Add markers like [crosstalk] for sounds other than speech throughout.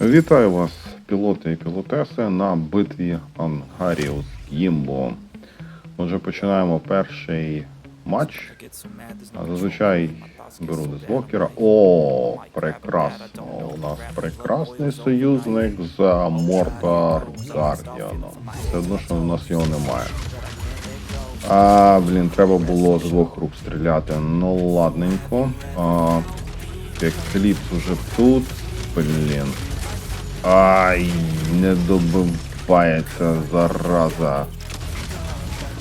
Вітаю вас, пілоти і пілотеси, на битві Ангаріус Гімбо. Отже, починаємо перший матч. Зазвичай беру дезблокера. О, прекрасно. У нас прекрасний союзник за Мортар Гардіаном. Все одно, що у нас його немає. А, блін, треба було з двох рук стріляти. Ну ладненько. А, Екліпс уже тут. Блін. Ай, не добивається зараза.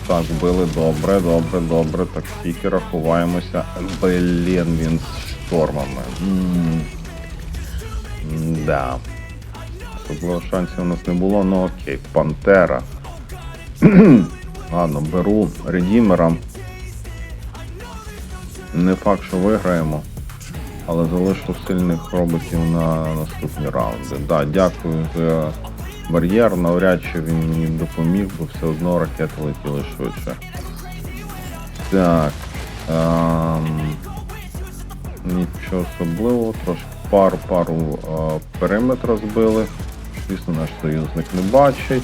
Так, били добре, добре, добре. Так, стікера ховаємося. Блін, він з штормами. Да. Особливо шансів у нас не було, ну окей, Пантера. [clears throat] Ладно, беру редімера. Не факт, що виграємо, але залишу сильних роботів на наступні раунди. Да, дякую за бар'єр. Навряд чи він мені допоміг, бо все одно ракети летіли швидше. Так. Ем, нічого особливого, трошки пару пару е, периметра збили. Звісно, наш союзник не бачить.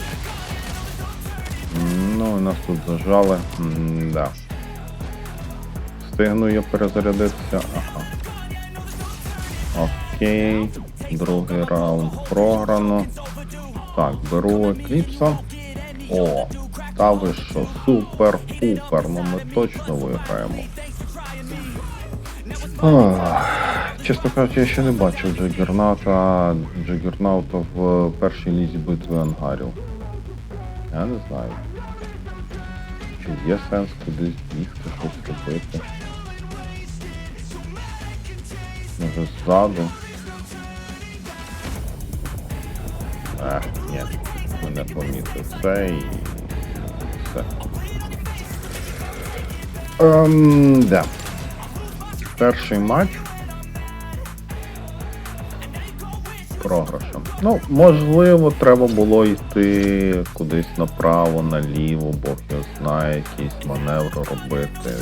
Ну, і нас тут зажали. М, Да. Встигну я перезарядитися. Ага. Окей. Другий раунд програно. Так, беру екліпса. О, та ви що, супер-пупер, ну ми точно виграємо. Ах, Чесно кажучи, я ще не бачив Джагерната, Джагернаута в першій лізі битви ангарів. Я не знаю. Чи є сенс кудись бігти, щось робити? Може ззаду. А, ні, мене помітив це і все. Ем, да. Перший матч. Програшем. Ну, можливо, треба було йти кудись направо, наліво, Бог його знає, якісь маневри робити.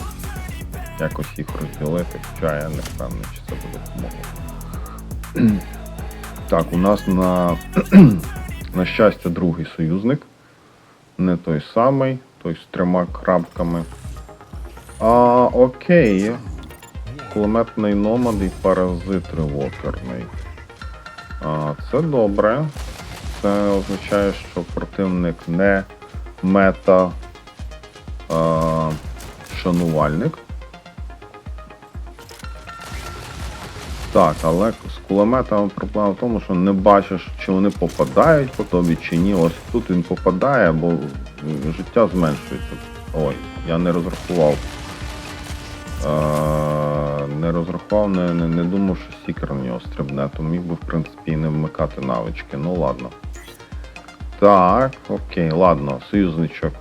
Якось їх розділити, хоча я не впевнений, чи це буде допомогло. [clears throat] Так, у нас на, на щастя другий союзник. Не той самий, той з трьома крапками. А, окей. Кулеметний номад і паразит ревокерний. А, це добре. Це означає, що противник не мета а, шанувальник. Так, але з кулеметами проблема в тому, що не бачиш, чи вони попадають по тобі, чи ні. Ось тут він попадає, бо життя зменшується. Ой, я не розрахував. Е, не розрахував, не, не, не думав, що стікер на нього стрибне, то міг би, в принципі, і не вмикати навички. Ну ладно. Так, окей, ладно, союзничок.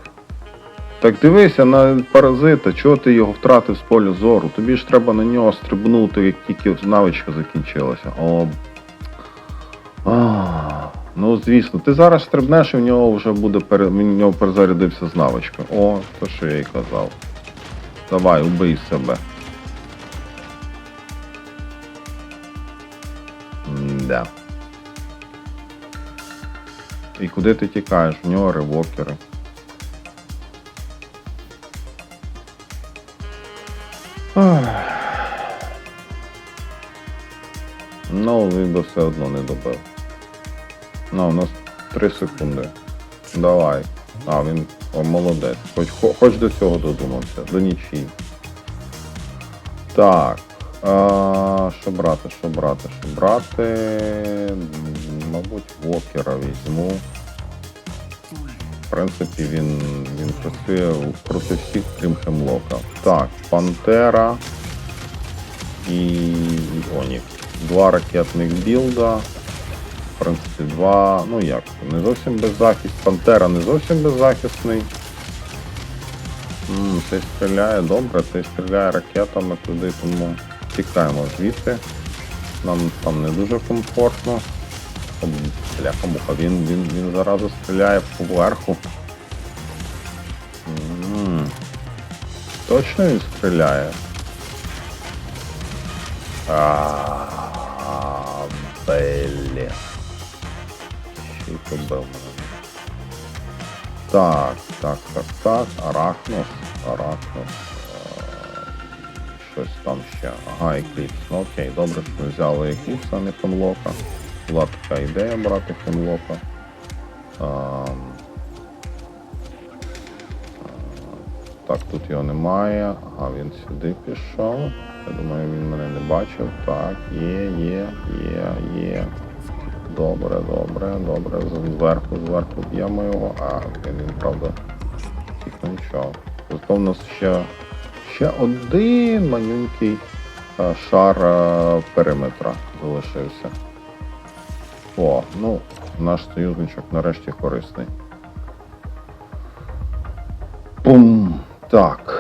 Так дивися на паразита, чого ти його втратив з поля зору? Тобі ж треба на нього стрибнути, як тільки навичка закінчилася. О. А, ну звісно, ти зараз стрибнеш і в нього вже буде пере... в нього перезарядився з навички. О, то що я й казав. Давай, убий себе. Да. І куди ти тікаєш? В нього ревокери. Ну, він би все одно не добив. Ну, у нас 3 секунди. Давай. А, він о, молодець. Хоч, хоч до цього додумався, до нічії. Так. А, що брати, що брати, що брати. Мабуть, Вокера візьму. В принципі, він, він працює проти всіх, крім Хемлока. Так, Пантера і Онік. Два ракетних білда. В принципі, два. Ну як, не зовсім беззахист. Пантера не зовсім беззахисний. М, Цей стріляє добре, цей стріляє ракетами туди, тому тікаємо звідти. Нам там не дуже комфортно. О, Бляха муха, він, він, він зараза стріляє поверху. М, Точно він стріляє? А, Ще й побив. Так, так, так, так. Арахнос. Арахнос. Е, Щось там ще. Ага, екліпс. Ну окей, добре, що ми взяли екліпс, а не хемлока. Була така ідея брати хемлока. Так, тут його немає. Ага, він сюди пішов. Я думаю, він мене не бачив. Так, є, є, є, є. Добре, добре, добре. Зверху, зверху б'ємо його. А, він, правда, тільки нічого. Зато в нас ще, ще один манюнький е, шар е, периметра залишився. О, ну, наш союзничок нарешті корисний. Пум. Так.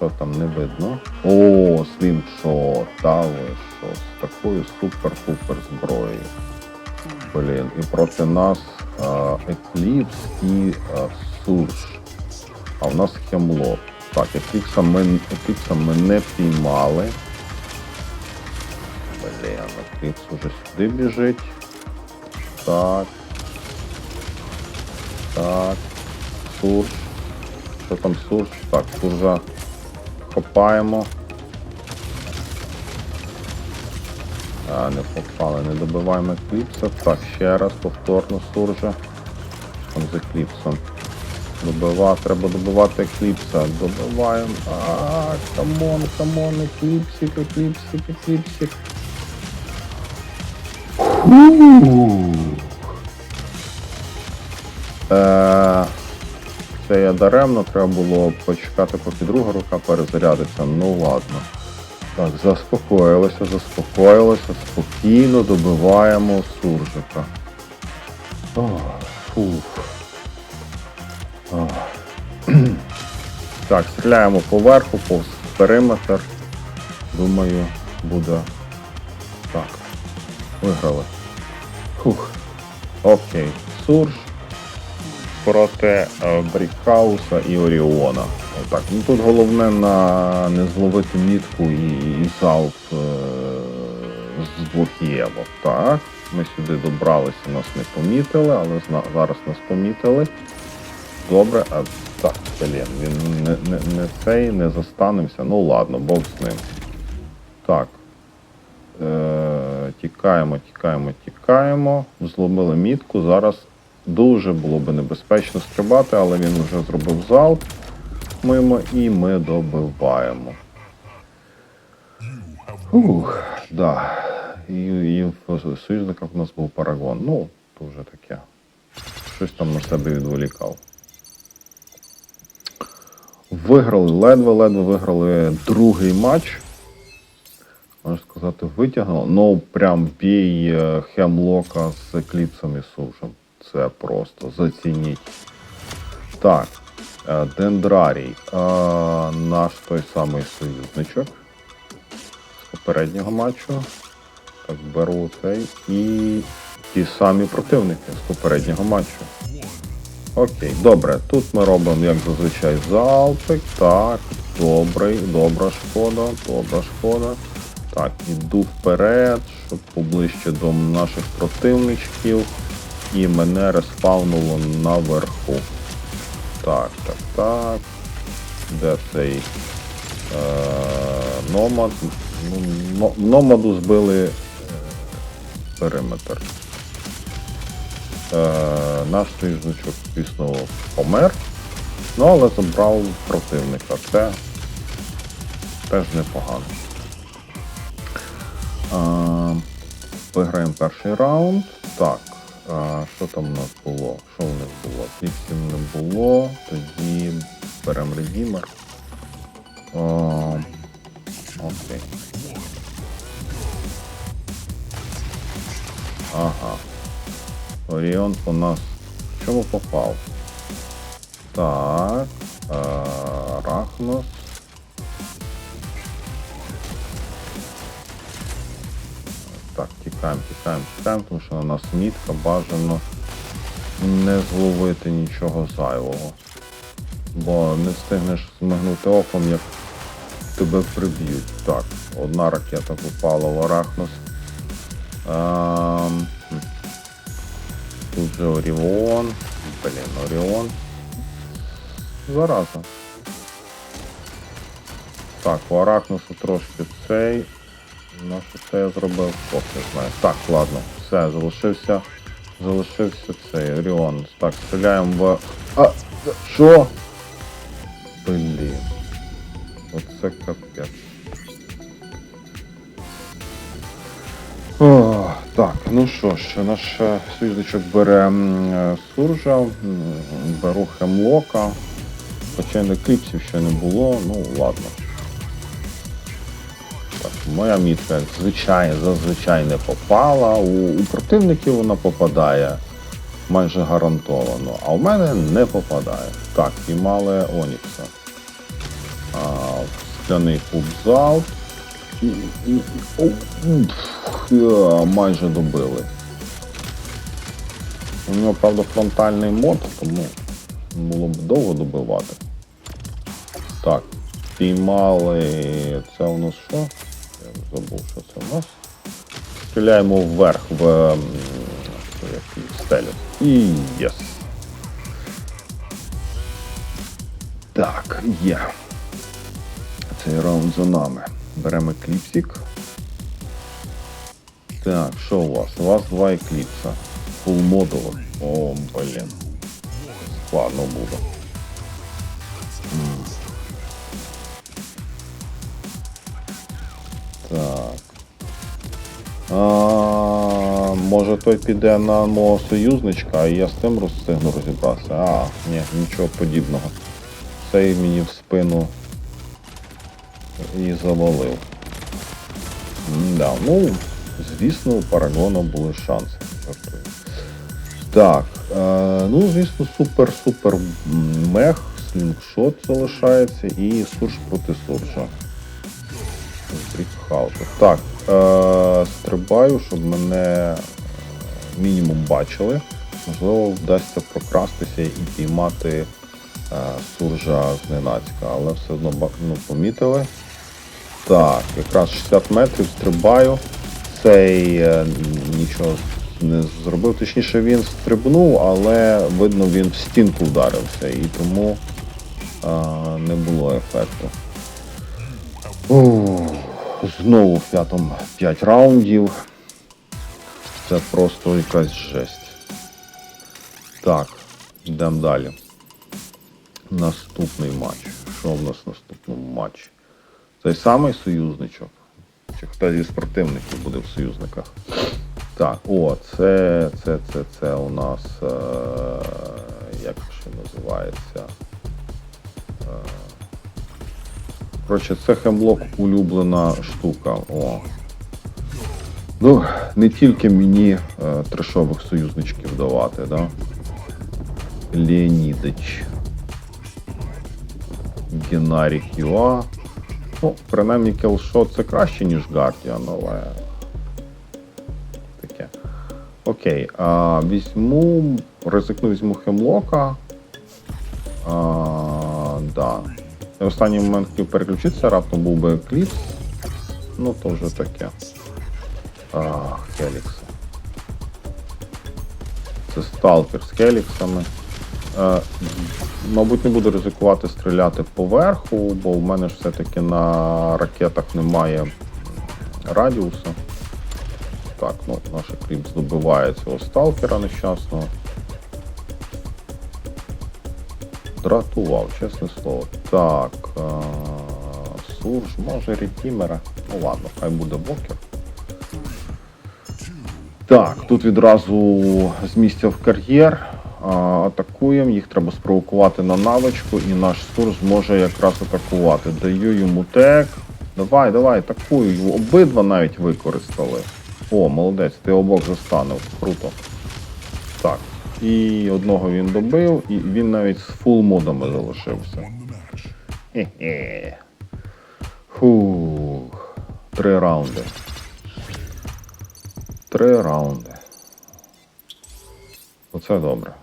Що там не видно? О, слімшот, та ви що, з такою супер-пупер зброєю. Блін, і проти нас Екліпс і а, Сурж. А в нас хемлок. Так, Екліпса ми, Екліпса ми не піймали. Блін, Екліпс уже сюди біжить. Так. Так. Сурж. Що там сурж? Так, суржа копаємо. А, не попали, не добиваємо екліпса. Так, ще раз повторно суржа. Там з екліпсом. Добива, треба добивати екліпса. Добиваємо. А, камон, камон, екліпсик, екліпсик, екліпсик. Е, це я даремно, треба було почекати, поки друга рука перезарядиться. Ну ладно. Так, заспокоїлося, заспокоїлося, спокійно добиваємо суржика. Ох, фух. Ох. [clears throat] Так, стріляємо поверху, повз периметр. Думаю, буде так. Виграли. Фух. Окей. Сурж проти е, Брікхауса і Оріона. Отак. Ну тут головне на не зловити мітку і, і залп е, з двох євок. Так. Ми сюди добралися, нас не помітили, але зараз нас помітили. Добре, а так, блін, він не, не, не цей, не застанемося. Ну ладно, Бог з ним. Так. Е, тікаємо, тікаємо, тікаємо. Зломили мітку. Зараз дуже було би небезпечно стрибати, але він вже зробив залп мимо і ми добиваємо. Ух, да. І, і в союзниках в нас був парагон. Ну, то вже таке. Щось там на себе відволікав. Виграли ледве-ледве виграли другий матч. Можна сказати, витягнуло. Ну, прям бій е, Хемлока з екліпсом і сушем. Це просто зацініть. Так, е, Дендрарій. Е, Наш той самий союзничок з попереднього матчу. Так, беру цей. І ті самі противники з попереднього матчу. Окей, добре. Тут ми робимо, як зазвичай, залпик. Так, добрий, добра шкода, добра шкода. Так, іду вперед, щоб поближче до наших противничків. І мене респавнуло наверху. Так, так, так. Де цей е, номад? Ну, номаду збили е, периметр. Е, наш союзничок, звісно, помер. Ну, але забрав противника. Це теж непогано. А, виграємо перший раунд. Так, а, що там у нас було? Що в них було? Кліпсів не було. Тоді беремо редімер. Окей. Ага. Оріон у нас в чому попав? Так. А, Рахнос. Тікаємо, тікаємо, тікаємо, тому що на нас мітка бажано не зловити нічого зайвого. Бо не встигнеш змигнути оком, як тебе приб'ють. Так, одна ракета попала в Арахнос. Ем. Тут же Оріон. Блін, Оріон. Зараза. Так, у Аракнусу трошки цей. На що це я зробив? Бог не знаю. Так, ладно, все, залишився. Залишився цей Оріон. Так, стріляємо в. А! Що? Блін. Оце капець. Так, ну що ж, наш е, союзничок бере е, Суржа, беру Хемлока. Хоча не кліпсів ще не було, ну ладно. Так, моя мітка, звичайно, зазвичай не попала. У, у противників вона попадає майже гарантовано, а у мене не попадає. Так, піймали Онікса. А, скляний кубзал. І, і, о, пф, е, майже добили. У нього, правда, фронтальний мод, тому було б довго добивати. Так, піймали. Це у нас що? Забув, що це у нас. Стріляємо вверх в як її, стелю. І єс. Так, є. Цей раунд за нами. Беремо кліпсик. Так, що у вас? У вас два екліпса. Фулмодово. О, блін. Складно буде. А, може той піде на мого союзничка, а я з тим розстигну розібратися. А, ні, нічого подібного. Цей мені в спину і завалив. Да, ну, звісно, у Парагона були шанси. Так, е, ну, звісно, супер-супер мех, слінгшот залишається і сурж проти суржа. Брікхаутер. Так, стрибаю, щоб мене е, мінімум бачили. Можливо, вдасться прокрастися і піймати е, суржа зненацька, але все одно ну, помітили. Так, якраз 60 метрів стрибаю. Цей е, нічого не зробив. Точніше, він стрибнув, але видно, він в стінку вдарився і тому е, не було ефекту. Ух, знову в п'ятому 5 раундів. Це просто якась жесть. Так, йдемо далі. Наступний матч. Що в нас в наступному матчі? Той самий союзничок. Чи хтось зі спортивників буде в союзниках? Так, о, це, це, це, це у нас. Е, як ще називається? Е, Коротше, це хемлок улюблена штука. О. Ну, не тільки мені е, трешових союзничків давати, да? Леонідич. Геннарій Юа. Ну, принаймні кілшот це краще, ніж Guardian, але. Таке. Окей. А, візьму. Ризикну візьму хемлока. А, да. Я останній момент хотів переключитися, раптом був би екліпс. Ну, то вже таке. А, Хелікси. Це сталкер з хеліксами. Е, мабуть, не буду ризикувати стріляти поверху, бо в мене ж все-таки на ракетах немає радіуса. Так, ну, наш екліпс добиває цього сталкера нещасного. Дратував, чесне слово. Так. Е, Сурж, може рекімера. Ну ладно, хай буде бокер. Так, тут відразу з місця в кар'єр атакуємо. Їх треба спровокувати на навичку, і наш Сурж зможе якраз атакувати. Даю йому тек. Давай, давай, атакую. Обидва навіть використали. О, молодець, ти обох застанув. Круто. Так. І одного він добив, і він навіть з фул модами залишився. Хе-хе. Фух. Три раунди. Три раунди. Оце добре.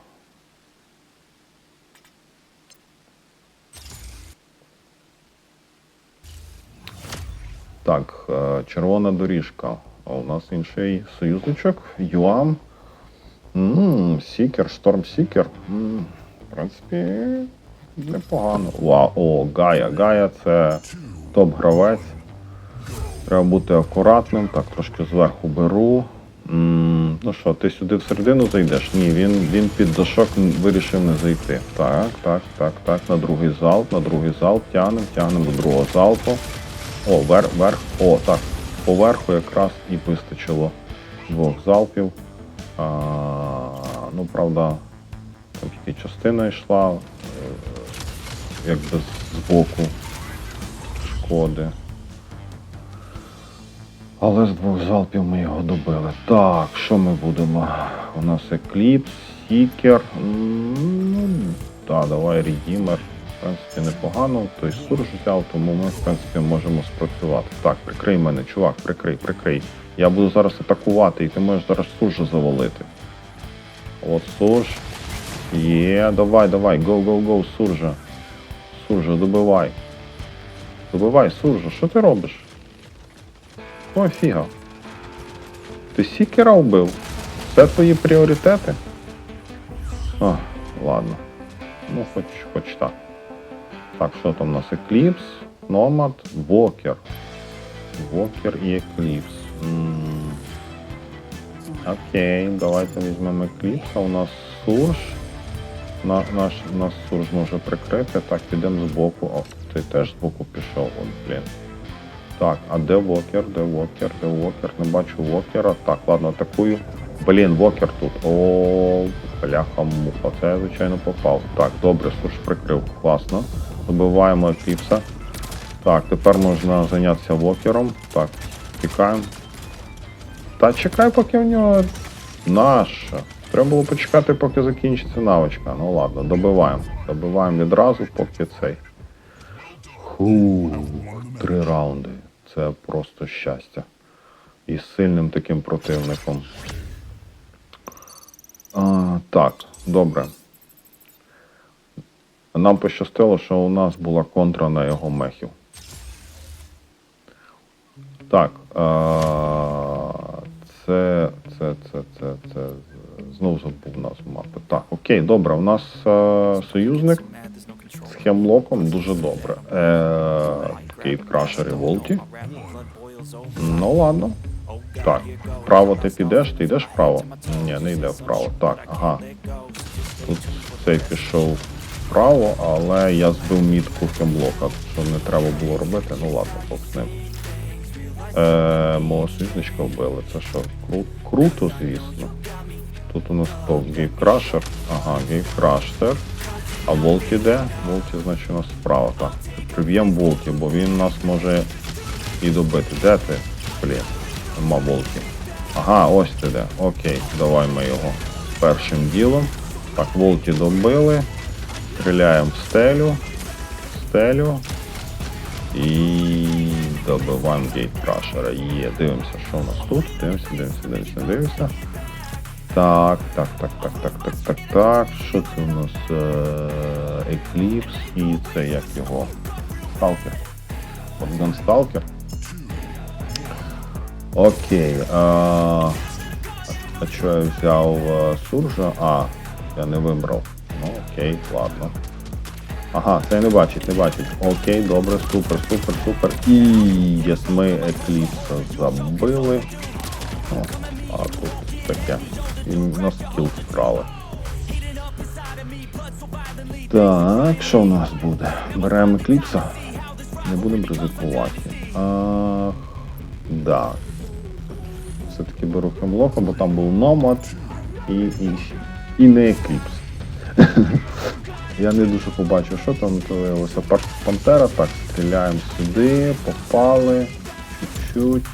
Так, е, червона доріжка. А у нас інший союзничок. Юам. Ммм, Сікер, Шторм Сікер. В принципі, непогано. Вау, о, Гая. Гая це топ-гравець. Треба бути акуратним. Так, трошки зверху беру. М, Ну що, ти сюди всередину зайдеш? Ні, він, він під дошок вирішив не зайти. Так, так, так, так. На другий залп, на другий залп тягнемо, тягнемо до другого залпу. О, верх, верх. О, так. Поверху якраз і вистачило двох залпів. Ну, правда, там тільки частина йшла, е, якби з боку шкоди. Але з двох залпів ми його добили. Так, що ми будемо? У нас екліпс, сікер. Ну, так, давай Рідімер. В принципі, непогано. Той сурж взяв, тому ми, в принципі, можемо спрацювати. Так, прикрий мене, чувак, прикрий, прикрий. Я буду зараз атакувати, і ти можеш зараз суржа завалити. От сурж. Є, давай, давай, go, суржа. Суржа, добивай. Добивай, суржа, що ти робиш? О, фіга. Ти сікера вбив? Це твої пріоритети? А, ладно. Ну, хоч, хоч так. Так, що там у нас? Екліпс, Номад, Вокер. Вокер і Екліпс. Окей, давайте візьмемо Екліпса. У нас Сурж. На, наш, нас Сурж може прикрити. Так, підемо збоку. О, ти теж збоку пішов, от, блін. Так, а де Вокер? Де Вокер? Де Вокер? Не бачу Вокера. Так, ладно, атакую. Блін, Вокер тут. О, бляха муха. Це я, звичайно, попав. Так, добре, Сурж прикрив. Класно. Добиваємо Екліпса. Так, тепер можна зайнятися Вокером. Так, тікаємо. Та чекай, поки в нього наша. Треба було почекати, поки закінчиться навичка. Ну ладно, добиваємо. Добиваємо відразу, поки цей. Фух, три раунди. Це просто щастя. І з сильним таким противником. А, так, добре. Нам пощастило, що у нас була контра на його мехів. Так. Це, це, це, це, це. Знов забув назву мапи. Так, окей, добре. У нас союзник з хемлоком дуже добре. Е, Кейт Крашер і Волті. Ну ладно. Так, вправо ти підеш, ти йдеш вправо? Ні, не йде вправо. Так, ага. Тут цей пішов вправо, але я збив мітку хемлока, що не треба було робити. Ну ладно, Бог з ним. Е, мого союзничка вбили. Це що? Кру- круто, звісно. Тут у нас хто? Гейкрашер. Ага, гейкраштер. А Волки де? Волки, значить, у нас справа. Так. Приб'ємо Волки, бо він нас може і добити. Де ти? Блін, нема Волки. Ага, ось ти де. Окей, давай ми його першим ділом. Так, Волки добили. Стріляємо в стелю. В стелю. І добиваємо гейт-крашера. Є, дивимося, що у нас тут. Дивимося, дивимося, дивимося, дивимося. Так, так, так, так, так, так, так, так. Що це у нас? Екліпс і це як його? Сталкер. Подган Сталкер. Окей. А, а що я взяв е, Суржа? А, я не вибрав. Окей, ладно. Ага, це не бачить, не бачить. Окей, добре, супер, супер, супер. І єс, ми Екліпса забили. О, а тут таке. І на скіл вкрали. Так, що у нас буде? Беремо Екліпса. Не будемо ризикувати. А, да. Все-таки беру хемлока, бо там був Номад і, і, і не Екліпс. Я не дуже побачив, що там виявилося. Пак Пантера, так, стріляємо сюди, попали, чуть-чуть.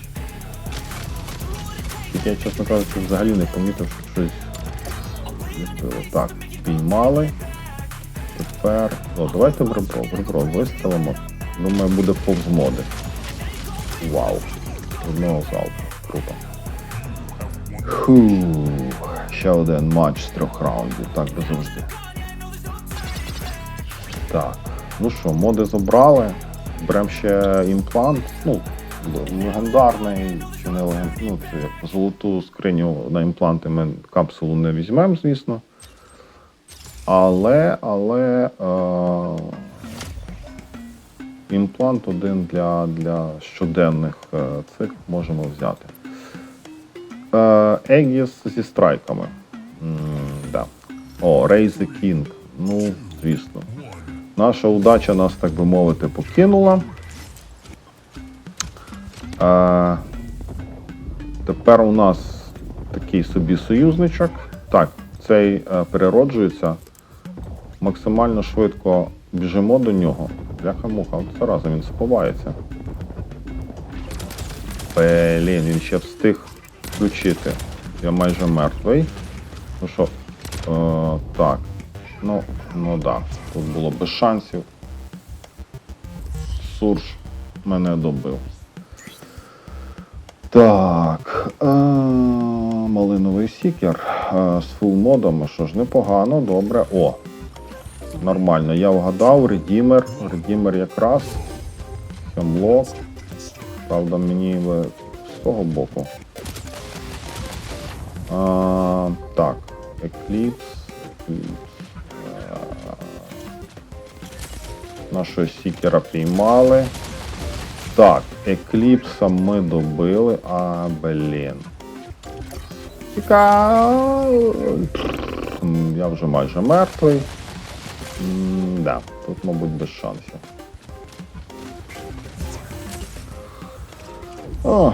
Я, чесно кажучи, взагалі не помітив, що щось. Так, піймали. Тепер. О, давайте в ребро, в ребро вистрелимо. Думаю, буде повз моди. Вау. Одного залпу. Круто. Фух. Ще один матч з трьох раундів, так завжди. Так, ну що, моди забрали. Беремо ще імплант. Ну, легендарний чи не легендарний. Ну, це як золоту скриню на імпланти ми капсулу не візьмемо, звісно. Але, але е, імплант один для, для щоденних е, цих можемо взяти. Егіс зі страйками. М, да. О, the King. Ну, звісно. Наша удача нас, так би мовити, покинула. Е, тепер у нас такий собі союзничок. Так, цей е, перероджується. Максимально швидко біжимо до нього. Бляха-муха, от зараза він сховається. Блін, він ще встиг включити. Я майже мертвий. Ну що, е, так. Ну, ну да. Тут було без шансів. Сурж мене добив. Так. Е, малиновий сікер е, з фул модом. Що ж, непогано, добре. О! Нормально, я вгадав, редімер. Редімер якраз. Хемлок. Правда, мені з того боку. А, так, Екліпс. Екліпс. Нашого сікера піймали. Так, Екліпса ми добили. А, блін. Тіка. Я вже майже мертвий. М, Да, тут, мабуть, без шансів. О.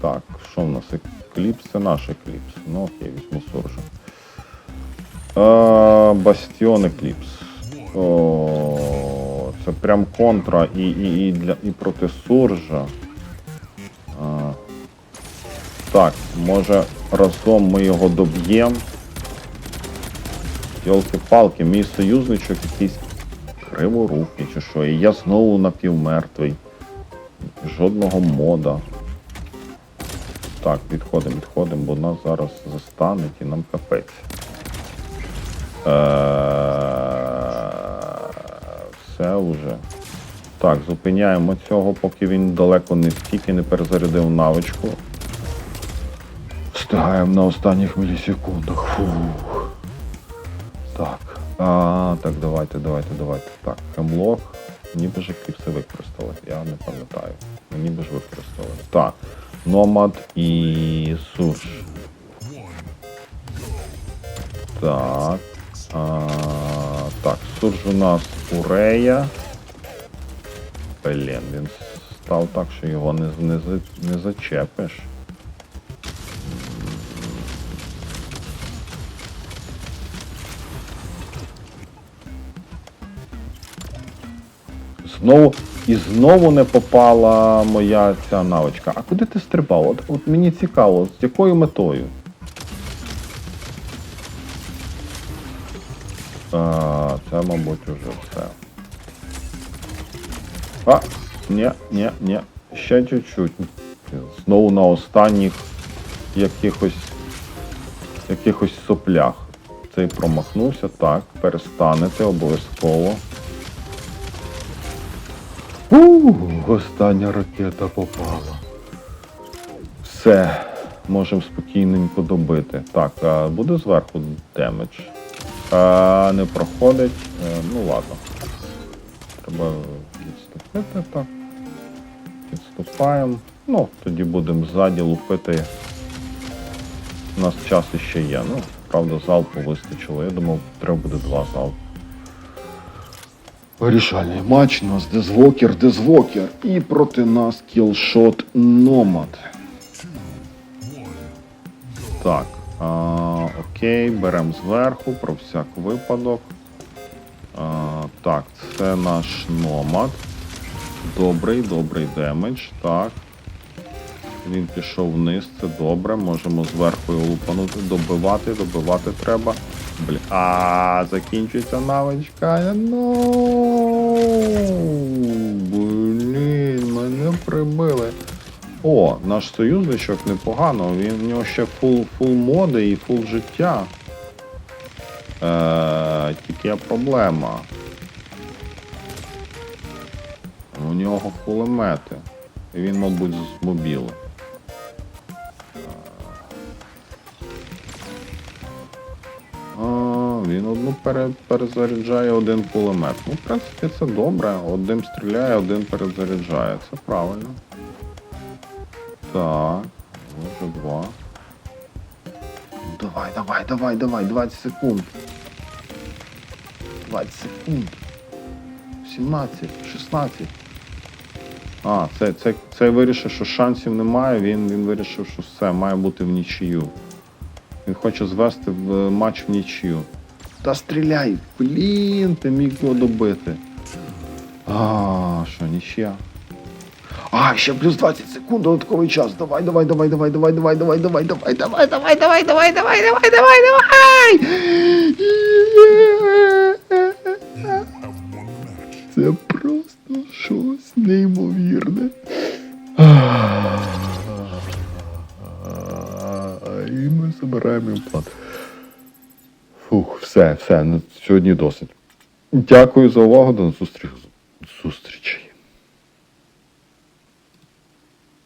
Так, що в нас? Екліпс? Це наш екліпс. Ну окей, візьму суржа. Бастіон екліпс. Це прям контра і, і, і, для, і проти суржа. А, так, може разом ми його доб'ємо. Йолки-палки, мій союзничок якийсь криворукий чи що. І я знову напівмертвий. Жодного мода. Так, відходимо, відходимо, бо нас зараз застануть і нам капець. Е, Все вже. Так, зупиняємо цього, поки він далеко не втік і не перезарядив навичку. Встигаємо на останніх мілісекундах. Фух. Так. А, так, давайте, давайте, давайте. Так, хемлок. Ніби ж кліпси використали. Я не пам'ятаю. Ну, Ніби ж використали. Так. Номад і суш. Так. А, так, сурж у нас Урея. Блін, він став так, що його не, не, не зачепиш. Знову і знову не попала моя ця навичка. А куди ти стрибав? От, от мені цікаво, з якою метою? А, це, мабуть, уже все. А, ні, ні, ні. Ще чуть-чуть. Знову на останніх якихось якихось соплях. Цей промахнувся, так, перестанете обов'язково. Ух, остання ракета попала. Все, можемо спокійненько добити. Так, буде зверху демедж. А, не проходить. Е, ну ладно. Треба відступити так. Відступаємо. Ну, тоді будемо ззаді лупити. У нас час іще є. Ну, правда, залпу вистачило. Я думав, треба буде два залпи. Вирішальний матч, у нас Дезвокер, Дезвокер. І проти нас кілшот Номад. Так. А, окей, беремо зверху про всяк випадок. А, так, це наш Номад. Добрий, добрий демедж. Так. Він пішов вниз, це добре. Можемо зверху його лупанути, добивати, добивати треба. Блін. А, закінчується навичка. Ну. Блін, мене прибили. О, наш союзничок непогано. Він в нього ще фул, фул моди і фул життя. Е, тільки є проблема. нього кулемети. І він, мабуть, з мобіли. Він одну пере, перезаряджає один кулемет. Ну, в принципі, це добре. Одним стріляє, один перезаряджає. Це правильно. Так, може два. Давай, давай, давай, давай, 20 секунд. 20 секунд. 17, 16. А, це, це, це вирішив, що шансів немає, він, він вирішив, що все, має бути в нічию. Він хоче звести в е, матч в нічию. Та стріляй! Блін, ти міг його добити. А, що, нічия? А, ще плюс 20 секунд, додатковий час. Давай, давай, давай, давай, давай, давай, давай, давай, давай, давай, давай, давай, давай, давай, давай, давай, давай. Це просто щось неймовірне. І ми забираємо імплант. Фух, все, все, сьогодні досить. Дякую за увагу, до зустріч. зустрічей.